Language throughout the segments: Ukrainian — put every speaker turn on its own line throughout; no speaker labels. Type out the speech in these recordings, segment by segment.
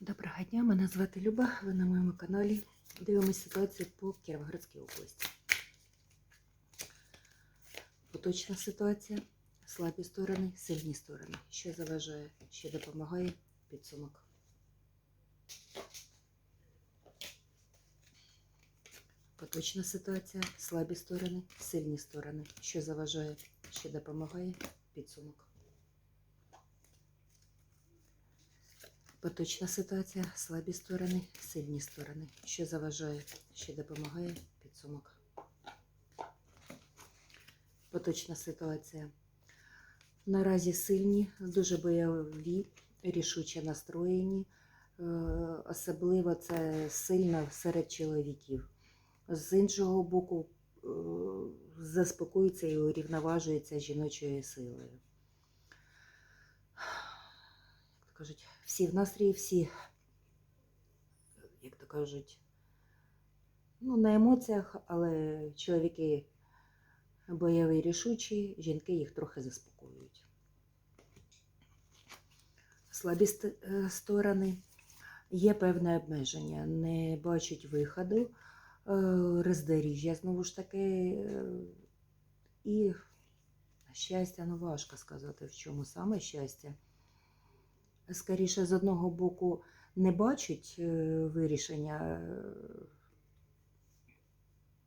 Доброго дня, мене звати Люба. Ви на моєму каналі. Дивимося ситуацію по Кіровоградській області. Поточна ситуація, слабі сторони, сильні сторони. Що заважає, що допомагає підсумок. Поточна ситуація, слабі сторони, сильні сторони. Що заважає, що допомагає підсумок. Поточна ситуація, слабі сторони, сильні сторони. Що заважає, що допомагає підсумок. Поточна ситуація. Наразі сильні, дуже бойові, рішуче настроєні. Е, Особливо це сильно серед чоловіків. З іншого боку, е, заспокоюється і урівноважується жіночою силою. Як то кажуть, всі в настрої, всі, як то кажуть, ну, на емоціях, але чоловіки бойові рішучі, жінки їх трохи заспокоюють. Слабі е, сторони є певне обмеження, не бачать виходу, е, роздоріжжя знову ж таки. е, І щастя, ну важко сказати, в чому саме щастя скоріше з одного боку не бачать е, вирішення е,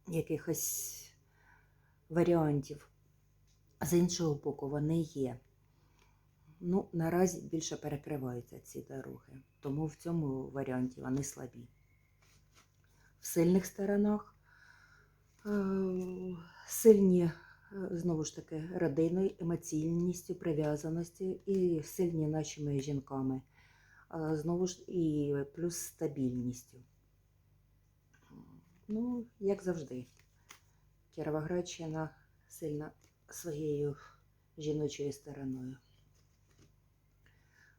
якихось варіантів, а з іншого боку, вони є. Ну, наразі більше перекриваються ці дороги, тому в цьому варіанті вони слабі. В сильних сторонах е, сильні, знову ж таки, родиною, емоційністю, прив'язаністю і сильні нашими жінками. Знову ж і плюс стабільністю. Ну, як завжди, Кіровоградщина сильна своєю жіночою стороною.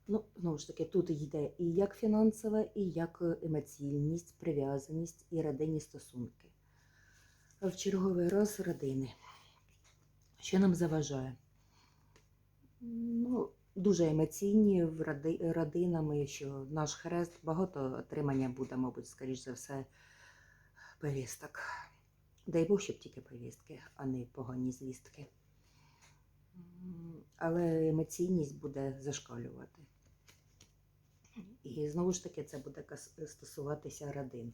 Ну, знову ж таки, тут йде і як фінансова, і як емоційність, прив'язаність і родинні стосунки. В черговий раз родини. Що нам заважає? Ну, дуже емоційні родинами, що наш хрест багато отримання буде, мабуть, скоріш за все, повісток. Дай Бог, щоб тільки повістки, а не погані звістки. Але емоційність буде зашкалювати. І знову ж таки, це буде стосуватися родин.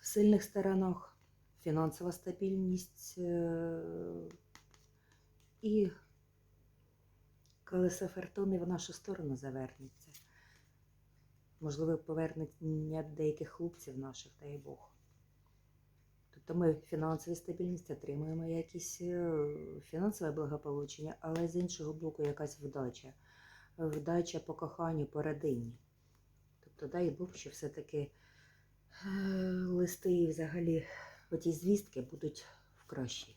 В сильних сторонах фінансова стабільність і колесо фортуни в нашу сторону завернеться. Можливо, повернення деяких хлопців наших, дай Бог. Тобто ми фінансову стабільність отримуємо якісь е, фінансове благополучення, але з іншого боку якась вдача. Вдача по коханню, по родині. Тобто, дай Бог, що все-таки е, листи і взагалі оті звістки будуть в кращі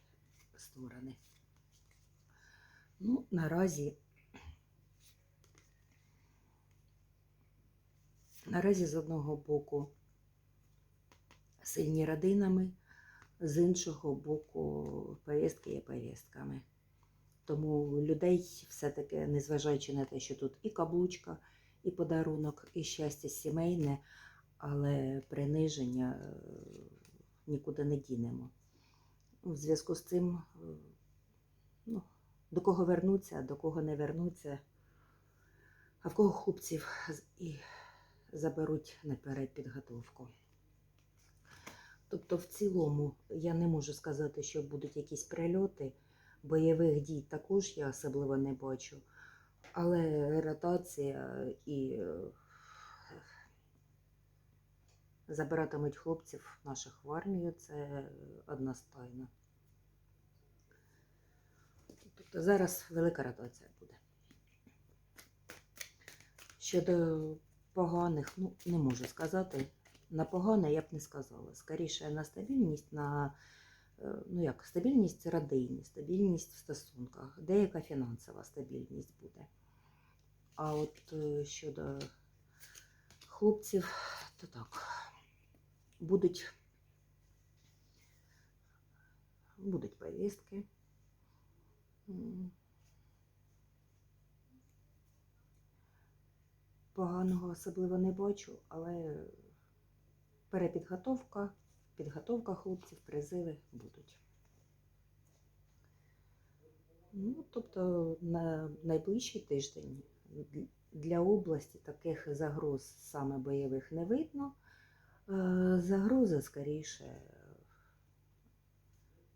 сторони. Ну, наразі, наразі з одного боку сильні родинами, з іншого боку повістки є повістками. Тому людей все-таки, незважаючи на те, що тут і каблучка, і подарунок, і щастя сімейне, але приниження е, нікуди не дінемо. В зв'язку з цим, е, ну, до кого вернуться, до кого не вернуться, а в кого хлопців і заберуть наперед підготовку. Тобто, в цілому, я не можу сказати, що будуть якісь прильоти. Бойових дій також я особливо не бачу. Але ротація і е, забиратимуть хлопців наших в армію це одностайно. Тобто зараз велика ротація буде. Щодо поганих, ну не можу сказати. На погане я б не сказала. Скоріше на стабільність, на е, ну як, стабільність родині, стабільність в стосунках, деяка фінансова стабільність буде. А от е, щодо хлопців, то так, будуть, будуть повістки. Поганого особливо не бачу, але перепідготовка, підготовка хлопців, призиви будуть. Ну, тобто на найближчий тиждень для області таких загроз саме бойових не видно. Е, Загроза скоріше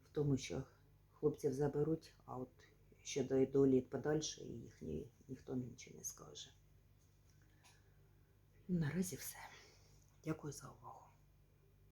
в тому, що хлопців заберуть, а от щодо долі подальшої їхньої ніхто нічого не скаже. Наразі все. Дякую за увагу.